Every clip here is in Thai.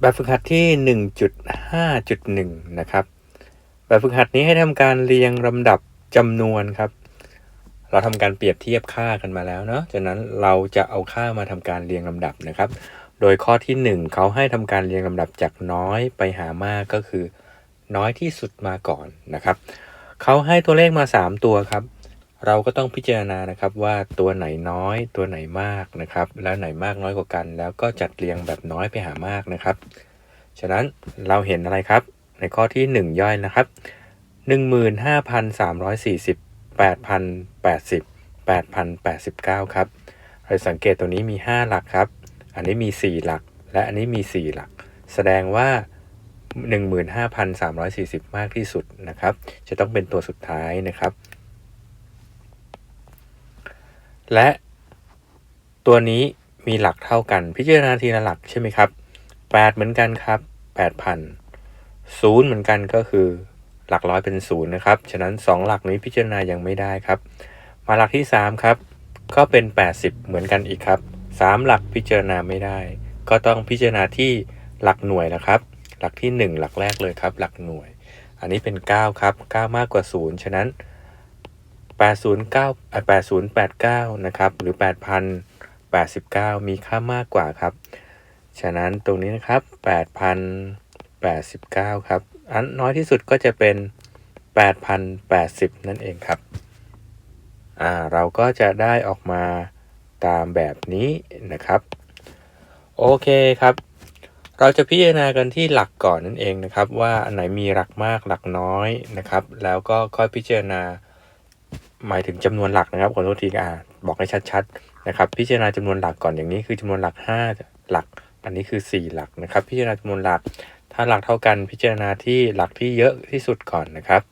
แบบฝึกหัดที่ 1.5.1 นะครับ แบบฝึกหัดนี้ให้ทำการเรียงลำดับจำนวนครับ เราทำการเปรียบเทียบค่ากันมาแล้วเนาะจากนั้นเราจะเอาค่ามาทำการเรียงลำดับนะครับ โดยข้อที่ 1 เขาให้ทำการเรียงลำดับจากน้อยไปหามากก็คือ น้อยที่สุดมาก่อนนะครับ เขาให้ตัวเลขมา 3 ตัวครับ เราก็ต้องพิจารณานะครับว่าตัวไหนน้อยตัวไหนมากนะครับ แล้วไหนมากน้อยกว่ากัน แล้วก็จัดเรียงแบบน้อยไปหามากนะครับ ฉะนั้นเราเห็นอะไรครับ ในข้อที่ 1 ย่อยนะครับ 15,340 8,080 8,089 ครับเราสังเกตตัวนี้มี 5 หลักครับ อันนี้มี 4 หลัก และอันนี้มี 4 หลัก แสดงว่า 15,340 มากที่สุดนะครับ จะต้องเป็นตัวสุดท้ายนะครับ และตัวนี้มีหลักเท่ากัน พิจารณาทีละหลักใช่ไหมครับ 8 เหมือนกันครับ8,000 0เหมือนกันก็คือหลักร้อยเป็น0นะครับ ฉะนั้น 2 หลักนี้พิจารณายังไม่ได้ครับ มาหลักที่ 3 ครับ ก็เป็น 80 เหมือนกันอีกครับ 3 หลักพิจารณาไม่ได้ ก็ต้องพิจารณาที่หลักหน่วยนะครับ หลักที่ 1 หลักแรกเลยครับ หลักหน่วย อันนี้เป็น 9 ครับ 9 มากกว่า 0 ฉะนั้น 809 8089 นะครับ หรือ 8,089 มีค่ามากกว่าครับ ฉะนั้นตรงนี้นะครับ 8,089 ครับ อันน้อยที่สุดก็จะเป็น 8,080 นั่นเองครับ อ่า เราก็จะได้ออกมาตามแบบนี้นะครับ โอเคครับ เราจะพิจารณากันที่หลักก่อนนั่นเองนะครับ ว่าอันไหนมีหลักมากหลักน้อยนะครับ แล้วก็ค่อยพิจารณา หมายถึงจำนวนหลักนะครับขอโทษทีอ่าบอกให้ชัดๆนะครับ พิจารณาจำนวนหลักก่อนอย่างนี้คือจำนวนหลัก 5 หลัก อันนี้คือ 4 หลักนะครับ พิจารณาจำนวนหลัก ถ้าหลักเท่ากันพิจารณาที่หลักที่เยอะที่สุดก่อนนะครับ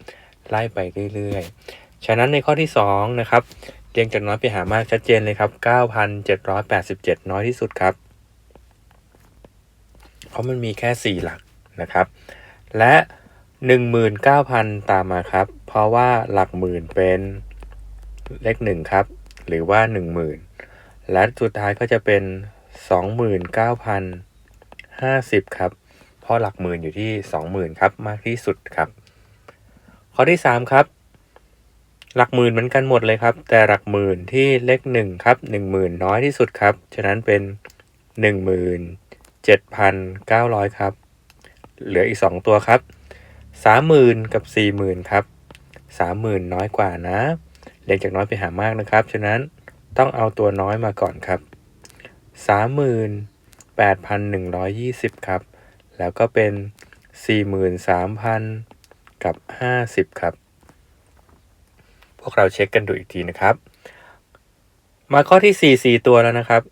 ไล่ไปเรื่อยๆ ฉะนั้นในข้อที่2นะครับเรียงจากน้อยไปหามากชัดเจนเลยครับ 9,787 น้อยที่สุดครับ เพราะมันมีแค่ 4 หลักนะครับ และ 19,000 ตามมาครับ เพราะว่าหลักหมื่นเป็น เลข1ครับ หรือว่า10,000และสุดท้ายก็จะเป็น29,050ครับ เพราะหลักหมื่นอยู่ที่20,000ครับมากที่สุดครับ ข้อที่3ครับ หลักหมื่นเหมือนกันหมดเลยครับ แต่หลักหมื่นที่เลข1ครับ10,000น้อยที่สุดครับ ฉะนั้นเป็น17,900ครับ เหลืออีก2ตัวครับ30,000กับ40,000ครับ30,000น้อยกว่านะ เรียงจากน้อยไปหามากนะครับ ฉะนั้นต้องเอาตัวน้อยมาก่อนครับ 38,120 ครับ แล้วก็เป็น 43,000 กับ 50 ครับ พวกเราเช็คกันดูอีกทีนะครับ มาข้อที่ 4 4 ตัวแล้วนะครับ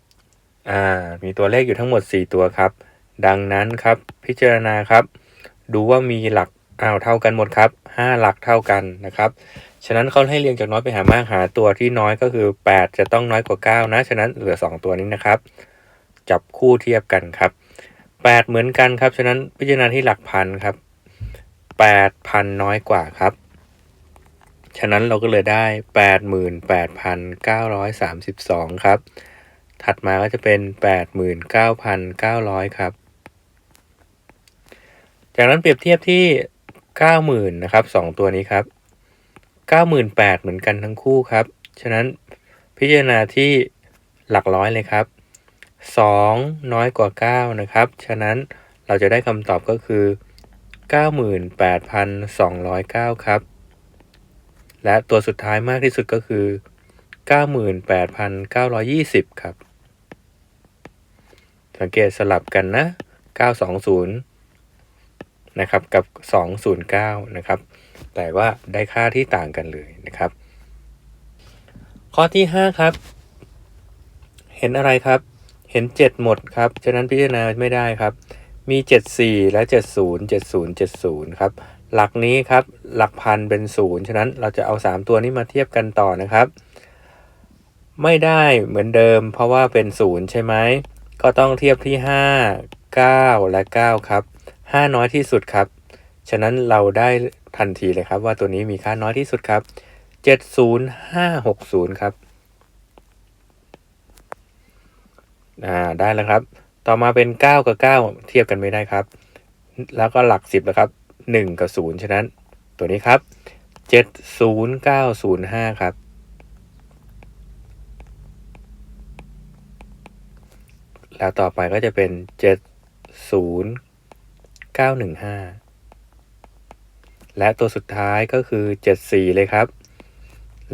อ่า มีตัวเลขอยู่ทั้งหมด 4 ตัวครับ ดังนั้นครับ พิจารณาครับ ดูว่ามีหลักอ้าวเท่ากันหมดครับ 5 หลักเท่ากันนะครับ ฉะนั้นเขาให้เรียงจากน้อยไปหามากหาตัวที่น้อยก็คือ 8 จะต้องน้อยกว่า 9 นะ ฉะนั้นเหลือ 2 ตัวนี้นะครับ จับคู่เทียบกันครับ 8 เหมือนกันครับ ฉะนั้นพิจารณาที่หลักพันครับ8,000น้อยกว่าครับ ฉะนั้นเราก็เลยได้ 88,932 ครับ ถัดมาก็จะเป็น 89,900 ครับ จากนั้นเปรียบเทียบที่ 90,000 นะครับ 2 ตัวนี้ครับ 98,000 เหมือนกันทั้งคู่ครับ ฉะนั้นพิจารณาที่หลักร้อยเลยครับ 2 น้อยกว่า 9 นะครับ ฉะนั้นเราจะได้คำตอบก็คือ 98,209 ครับ และตัวสุดท้ายมากที่สุดก็คือ 98,920 ครับ สังเกตสลับกันนะ 920 นะครับ กับ 209 นะครับ แต่ว่าได้ค่าที่ต่างกันเลยนะครับ ข้อที่ 5 ครับ เห็นอะไรครับ เห็น 7 หมดครับ ฉะนั้นพิจารณาไม่ได้ครับ มี 74 และ 70 70 70 ครับ หลักนี้ครับ หลักพันเป็น 0 ฉะนั้นเราจะเอา 3 ตัวนี้มาเทียบกันต่อนะครับ ไม่ได้เหมือนเดิม เพราะว่าเป็น 0 ใช่ไหม ก็ต้องเทียบที่ 5 9 และ 9 ครับ 5 น้อยที่สุดครับ ฉะนั้นเราได้ทันทีเลยครับว่าตัวนี้มีค่าน้อยที่สุดครับ 70560 ครับอ่าได้แล้วครับ ต่อมาเป็น 9 กับ 9 เทียบกันไม่ได้ครับ แล้วก็หลัก 10นะครับ 1 กับ 0 ฉะนั้นตัวนี้ครับ 70905 ครับ แล้วต่อไปก็จะเป็น 70915 และตัวสุดท้ายก็คือ 74 เลยครับ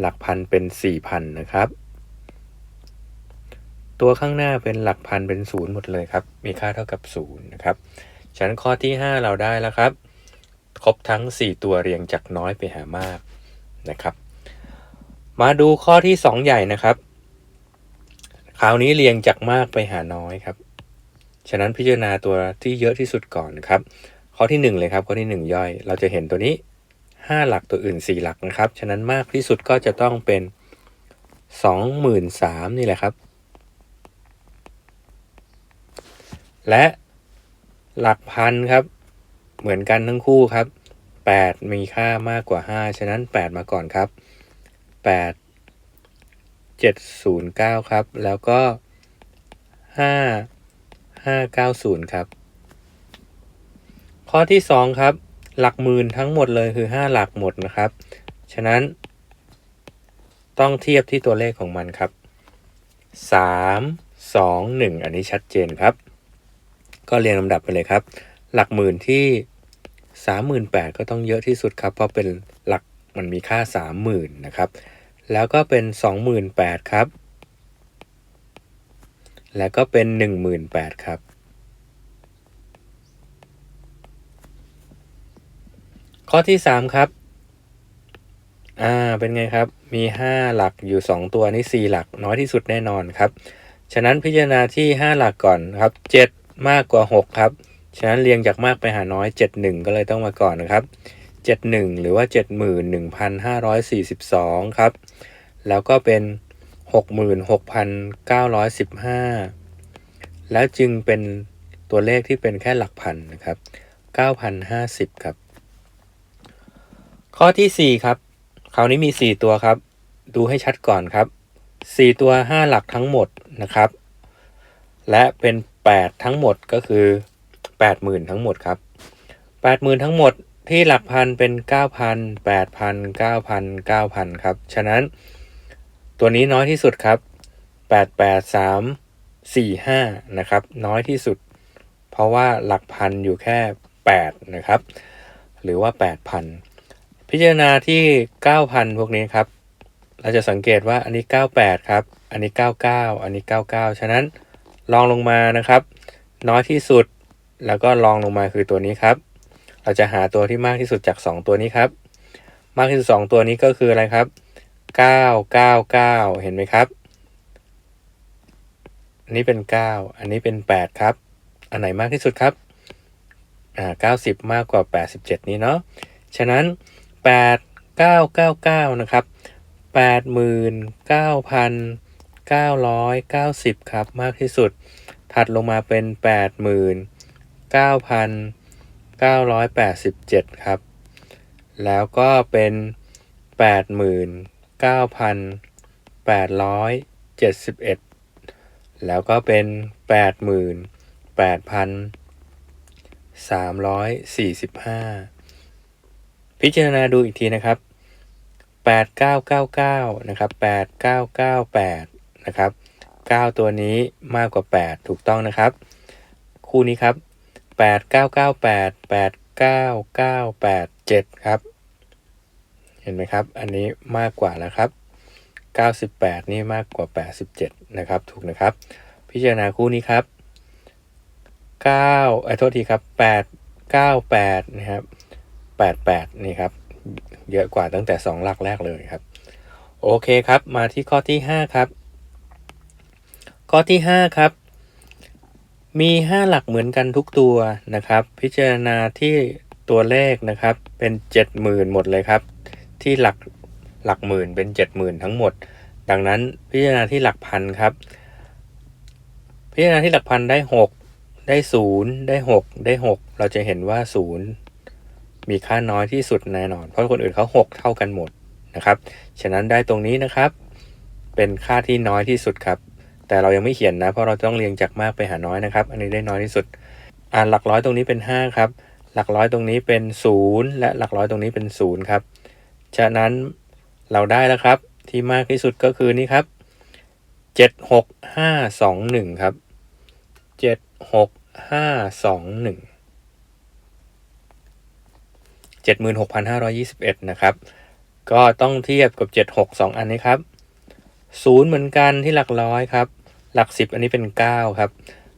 หลักพันเป็น 4,000 นะครับ ตัวข้างหน้าเป็นหลักพันเป็นศูนย์หมดเลยครับ มีค่าเท่ากับ 0 นะครับฉะนั้นข้อที่ 5 เราได้แล้วครับ ครบทั้ง 4 ตัวเรียงจากน้อยไปหามากนะครับ มาดูข้อที่ 2 ใหญ่นะครับ คราวนี้เรียงจากมากไปหาน้อยครับ ฉะนั้นพิจารณาตัวที่เยอะที่สุดก่อนนะครับ ข้อที่ 1 เลยครับ ข้อที่ 1 ย่อย เราจะเห็นตัวนี้ 5 หลักตัวอื่น 4 หลักนะครับ ฉะนั้นมากที่สุดก็จะต้องเป็น 23,000นี่แหละครับ และหลักพันครับ เหมือนกันทั้งคู่ครับ 8 มีค่ามากกว่า 5 ฉะนั้น 8 มาก่อนครับ 8 709 ครับ แล้วก็ 5 590 ครับ ข้อที่ 2 ครับ หลักหมื่นทั้งหมดเลยคือ 5 หลักหมดนะครับ ฉะนั้น ต้องเทียบที่ตัวเลขของมันครับ 3 2 1 อันนี้ชัดเจนครับ ก็เรียงลำดับไปเลยครับ หลักหมื่นที่สามหมื่นแปดก็ต้องเยอะที่สุดครับ เพราะเป็นหลักมันมีค่าสามหมื่นนะครับ แล้วก็เป็นสองหมื่นแปดครับ แล้วก็เป็นหนึ่งหมื่นแปดครับ ข้อที่สามครับ อ่า เป็นไงครับ มีห้าหลักอยู่สองตัวนี่สี่หลักน้อยที่สุดแน่นอนครับ ฉะนั้นพิจารณาที่ห้าหลักก่อนครับเจ็ดมากกว่าหกครับ ฉะนั้นเรียงจากมากไปหาน้อย71ก็เลยต้องมาก่อนนะครับ71หนึ่งหรือว่า71,542ครับ แล้วก็เป็น66,915แล้วจึงเป็นตัวเลขที่เป็นแค่หลักพันนะครับ 9,050 ครับ ข้อที่ 4 ครับ คราวนี้มี 4 ตัวครับ ดูให้ชัดก่อนครับ 4 ตัว 5 หลักทั้งหมดนะครับ และเป็น 8 ทั้งหมดก็คือ 80,000 ทั้งหมดครับ 80,000 ทั้งหมดที่หลักพันเป็น 9,000 8,000 9,000 9,000 ครับ ฉะนั้นตัวนี้น้อยที่สุดครับ 883 45 นะครับ น้อยที่สุด เพราะว่าหลักพันอยู่แค่ 8 นะครับ หรือว่า 8,000 พิจารณาที่ 9,000 พวกนี้ครับ เราจะสังเกตว่าอันนี้ 98 ครับ อันนี้ 99 อันนี้ 99 ฉะนั้นลองลงมานะครับ น้อยที่สุดแล้วก็ลองลงมาคือตัวนี้ครับ เราจะหาตัวที่มากที่สุดจาก 2 ตัวนี้ครับ มากที่สุด 2 ตัวนี้ก็คืออะไรครับ 999 เห็นไหมครับอันนี้เป็น 9 อันนี้เป็น 8 ครับ อันไหนมากที่สุดครับอ่า90 มากกว่า 87 นี้เนาะ ฉะนั้น 8999 นะครับ 89,990 ครับ มากที่สุด ถัดลงมาเป็น 89,987 ครับ แล้วก็เป็น 89,871 แล้วก็เป็น 88,345 พิจารณาดูอีกทีนะครับ 8999 นะครับ 8998 นะครับ 9 ตัวนี้มากกว่า 8 ถูกต้องนะครับ คู่นี้ครับ 8998 89987 ครับ เห็นไหมครับ อันนี้มากกว่าแล้วครับ 98 นี่มากกว่า 87 นะครับ ถูกนะครับ พิจารณาคู่นี้ครับ9ไอ้โทษทีครับ 898 นะครับ 88 นี่ครับ เยอะกว่าตั้งแต่ 2 หลักแรกเลยครับ โอเคครับ มาที่ข้อที่ 5 ครับ ข้อที่ 5 ครับ มี 5 หลักเหมือนกันทุกตัวนะครับ พิจารณาที่ตัวเลขนะครับ เป็น 70,000 หมดเลยครับ ที่หลักหลักหมื่นเป็น 70,000 ทั้งหมด ดังนั้นพิจารณาที่หลักพันครับ พิจารณาที่หลักพันได้ 6 ได้ 0 ได้ 6 ได้ 6 เราจะเห็นว่า 0 มีค่าน้อยที่สุดแน่นอน เพราะคนอื่นเขา 6 เท่ากันหมดนะครับ ฉะนั้นได้ตรงนี้นะครับ เป็นค่าที่น้อยที่สุดครับ แต่เรายังไม่เขียนนะ เพราะเราต้องเรียงจากมากไปหาน้อยนะครับ อันนี้ได้น้อยที่สุด อ่าหลักร้อยตรงนี้เป็น 5 ครับ หลักร้อยตรงนี้เป็น 0 และหลักร้อยตรงนี้เป็น0ครับ ฉะนั้นเราได้แล้วครับ ที่มากที่สุดก็คือนี่ครับ76521ครับ76521 76,521 นะครับ ก็ต้องเทียบกับ 76 2 อันนี้ครับ 0 เหมือนกันที่หลักร้อยครับ หลัก 10 อันนี้เป็น 9 ครับ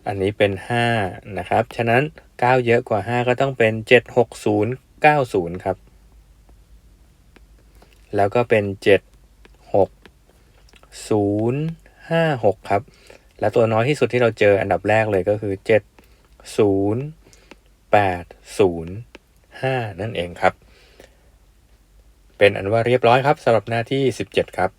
อันนี้เป็น 5 นะครับ ฉะนั้น 9 เยอะกว่า 5 ก็ต้องเป็น 76090 ครับ แล้วก็เป็น 76056 ครับ และตัวน้อยที่สุดที่เราเจออันดับแรกเลยก็คือ 5 นั่นเองครับ เป็นอันว่าเรียบร้อยครับสำหรับหน้าที่ 17 ครับ